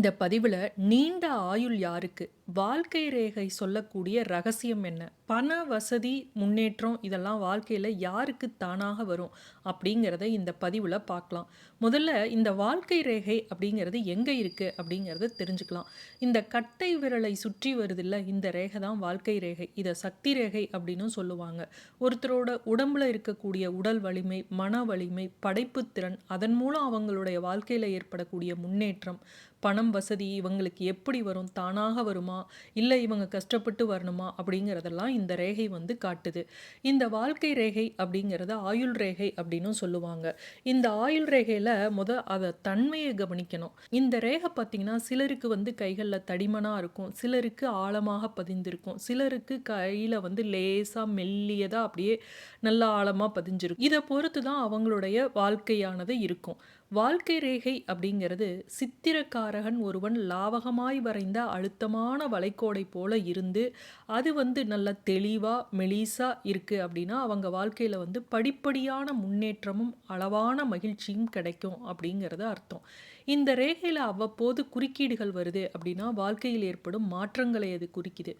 இந்த பதிவில் நீண்ட ஆயுள் யாருக்கு? வாழ்க்கை ரேகை சொல்லக்கூடிய ரகசியம் என்ன? பண வசதி, முன்னேற்றம் இதெல்லாம் வாழ்க்கையில் யாருக்கு தானாக வரும்? அப்படிங்கிறத இந்த பதிவில் பார்க்கலாம். முதல்ல இந்த வாழ்க்கை ரேகை அப்படிங்கிறது எங்கே இருக்குது அப்படிங்கிறத தெரிஞ்சுக்கலாம். இந்த கட்டை விரலை சுற்றி வருதில்ல இந்த ரேகை தான் வாழ்க்கை ரேகை. இதை சக்தி ரேகை அப்படின்னும் சொல்லுவாங்க. ஒருத்தரோட உடம்புல இருக்கக்கூடிய உடல் வலிமை, மன வலிமை, படைப்பு திறன், அதன் மூலம் அவங்களுடைய வாழ்க்கையில் ஏற்படக்கூடிய முன்னேற்றம், பணம், வசதி இவங்களுக்கு எப்படி வரும்? தானாக வருமா? இல்லை இவங்க கஷ்டப்பட்டு வரணுமா? அப்படிங்கிறதெல்லாம் இந்த ரேகை வந்து காட்டுது. இந்த வாழ்க்கை ரேகை அப்படிங்கிறத ஆயுள் ரேகை அப்படின்னும் சொல்லுவாங்க. இந்த ஆயுள் ரேகையில் முத அதை தன்மையை கவனிக்கணும். இந்த ரேகை பார்த்தீங்கன்னா, சிலருக்கு வந்து கைகளில் தடிமனாக இருக்கும். சிலருக்கு ஆழமாக பதிந்திருக்கும். சிலருக்கு கையில் வந்து லேசாக மெல்லியதாக அப்படியே நல்லா ஆழமாக பதிஞ்சிருக்கும். இதை பொறுத்து தான் அவங்களுடைய வாழ்க்கையானது இருக்கும். வாழ்க்கை ரேகை அப்படிங்கிறது சித்திரக்காரகன் ஒருவன் லாவகமாய் வரைந்த அழுத்தமான வளைகோடை போல இருந்து, அது வந்து நல்ல தெளிவாக மெலிசாக இருக்குது அப்படின்னா, அவங்க வாழ்க்கையில் வந்து படிப்படியான முன்னேற்றமும், அளவான மகிழ்ச்சியும் கிடைக்கும் அப்படிங்கிறது அர்த்தம். இந்த ரேகையில் அவ்வப்போது குறுக்கீடுகள் வருது அப்படின்னா, வாழ்க்கையில் ஏற்படும் மாற்றங்களை அது குறிக்குது.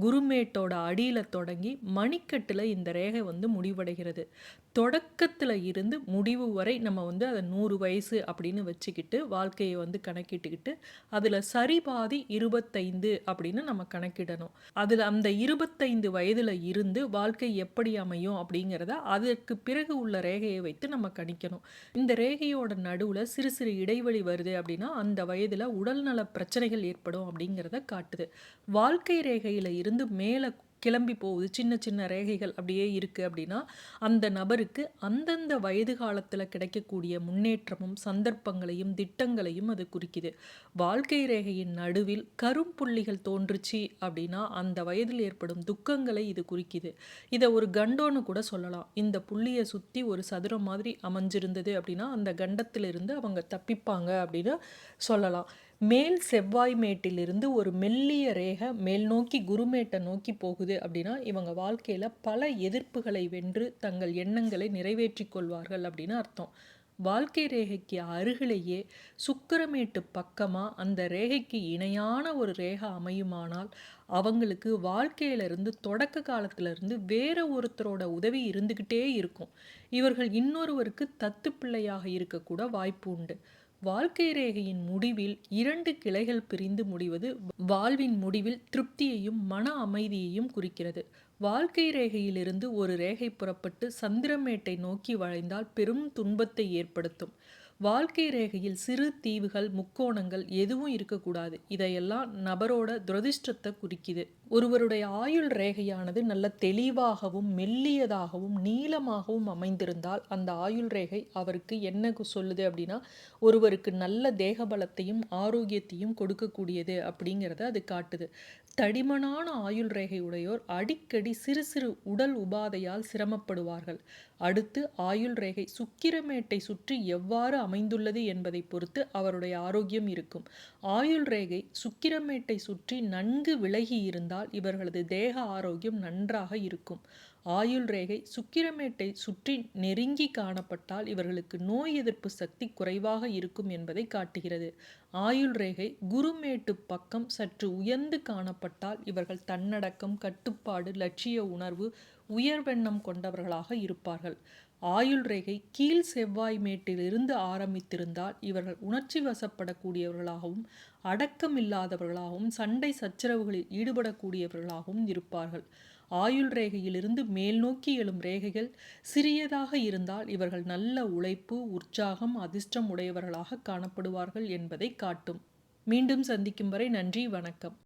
குருமேட்டோட அடியில் தொடங்கி மணிக்கட்டில் இந்த ரேகை வந்து முடிவடைகிறது. தொடக்கத்தில் இருந்து முடிவு வரை நம்ம வந்து அதை நூறு வயது வயசு அப்படின்னு வச்சுக்கிட்டு, வாழ்க்கையை வந்து கணக்கிட்டுக்கிட்டு, அதுல சரிபாதி 25 அப்படின்னு நம்ம கணக்கிடணும். அதில் அந்த 25 வயதுல இருந்து வாழ்க்கை எப்படி அமையும் அப்படிங்கிறத, அதற்கு பிறகு உள்ள ரேகையை வைத்து நம்ம கணிக்கணும். இந்த ரேகையோட நடுவுல சிறு சிறு இடைவெளி வருது அப்படின்னா, அந்த வயதுல உடல்நல பிரச்சனைகள் ஏற்படும் அப்படிங்கிறத காட்டுது. வாழ்க்கை ரேகையில் இருந்து மேலே கிளம்பி போகுது. சின்ன சின்ன ரேகைகள் அப்படியே இருக்குது அப்படின்னா, அந்த நபருக்கு அந்தந்த வயது காலத்தில் கிடைக்கக்கூடிய முன்னேற்றமும், சந்தர்ப்பங்களையும், திட்டங்களையும் அது குறிக்குது. வாழ்க்கை ரேகையின் நடுவில் கரும்புள்ளிகள் தோன்றுச்சு அப்படின்னா, அந்த வயதில் ஏற்படும் துக்கங்களை இது குறிக்குது. இதை ஒரு கண்டோன்னு கூட சொல்லலாம். இந்த புள்ளியை சுற்றி ஒரு சதுரம் மாதிரி அமைஞ்சிருந்தது அப்படின்னா, அந்த கண்டத்திலிருந்து அவங்க தப்பிப்பாங்க அப்படின்னு சொல்லலாம். மேல் செவ்வாய் மேட்டிலிருந்து ஒரு மெல்லிய ரேகை மேல்நோக்கி குருமேட்டை நோக்கி போகுது அப்படின்னா, இவங்க வாழ்க்கையில் பல எதிர்ப்புகளை வென்று தங்கள் எண்ணங்களை நிறைவேற்றிக் கொள்வார்கள் அப்படின்னு அர்த்தம். வாழ்க்கை ரேகைக்கு அருகிலேயே சுக்கிரமேட்டு பக்கமாக அந்த ரேகைக்கு இணையான ஒரு ரேகை அமையுமானால், அவங்களுக்கு வாழ்க்கையிலிருந்து தொடக்க காலத்திலிருந்து வேற ஒருத்தரோட உதவி இருந்துக்கிட்டே இருக்கும். இவர்கள் இன்னொருவருக்கு தத்து பிள்ளையாக இருக்கக்கூட வாய்ப்பு உண்டு. வாழ்க்கை ரேகையின் முடிவில் இரண்டு கிளைகள் பிரிந்து முடிவது வாழ்வின் முடிவில் திருப்தியையும், மன அமைதியையும் குறிக்கிறது. வாழ்க்கை ரேகையிலிருந்து ஒரு ரேகை புறப்பட்டு சந்திரமேட்டை நோக்கி வளைந்தால் பெரும் துன்பத்தை ஏற்படுத்தும். வாழ்க்கை ரேகையில் சிறு தீவுகள், முக்கோணங்கள் எதுவும் இருக்கக்கூடாது. இதையெல்லாம் நபரோட துரதிர்ஷ்டத்தை குறிக்குது. ஒருவருடைய ஆயுள் ரேகையானது நல்ல தெளிவாகவும், மெல்லியதாகவும், நீளமாகவும் அமைந்திருந்தால், அந்த ஆயுள் ரேகை அவருக்கு என்ன சொல்லுது அப்படின்னா, ஒருவருக்கு நல்ல தேக பலத்தையும், ஆரோக்கியத்தையும் கொடுக்கக்கூடியது அப்படிங்கிறத அது காட்டுது. தடிமனான ஆயுள் ரேகை உடையோர் அடிக்கடி சிறு சிறு உடல் உபாதையால் சிரமப்படுவார்கள். அடுத்து ஆயுள் ரேகை சுக்கிரமேட்டை சுற்றி எவ்வாறு அமைந்துள்ளது என்பதை பொறுத்து அவருடைய ஆரோக்கியம் இருக்கும். ஆயுள் ரேகை சுக்கிரமேட்டை சுற்றி நன்கு விலகி இருந்தால், இவர்களது தேக ஆரோக்கியம் நன்றாக இருக்கும். ஆயுள் ரேகை சுக்கிரமேட்டை சுற்றி நெருங்கி காணப்பட்டால், இவர்களுக்கு நோய் எதிர்ப்பு சக்தி குறைவாக இருக்கும் என்பதை காட்டுகிறது. ஆயுள் ரேகை குருமேட்டு பக்கம் சற்று உயர்ந்து காணப்பட்டால், இவர்கள் தன்னடக்கம், கட்டுப்பாடு, லட்சிய உணர்வு, உயர்வெண்ணம் கொண்டவர்களாக இருப்பார்கள். ஆயுள் ரேகை கீழ் செவ்வாய் மேட்டிலிருந்து ஆரம்பித்திருந்தால், இவர்கள் உணர்ச்சி வசப்படக்கூடியவர்களாகவும், அடக்கமில்லாதவர்களாகவும், சண்டை சச்சரவுகளில் ஈடுபடக்கூடியவர்களாகவும் இருப்பார்கள். ஆயுள் ரேகையிலிருந்து மேல் நோக்கி எழும் ரேகைகள் சிறியதாக இருந்தால், இவர்கள் நல்ல உழைப்பு, உற்சாகம், அதிர்ஷ்டம் உடையவர்களாக காணப்படுவார்கள் என்பதை காட்டும். மீண்டும் சந்திக்கும் வரை நன்றி, வணக்கம்.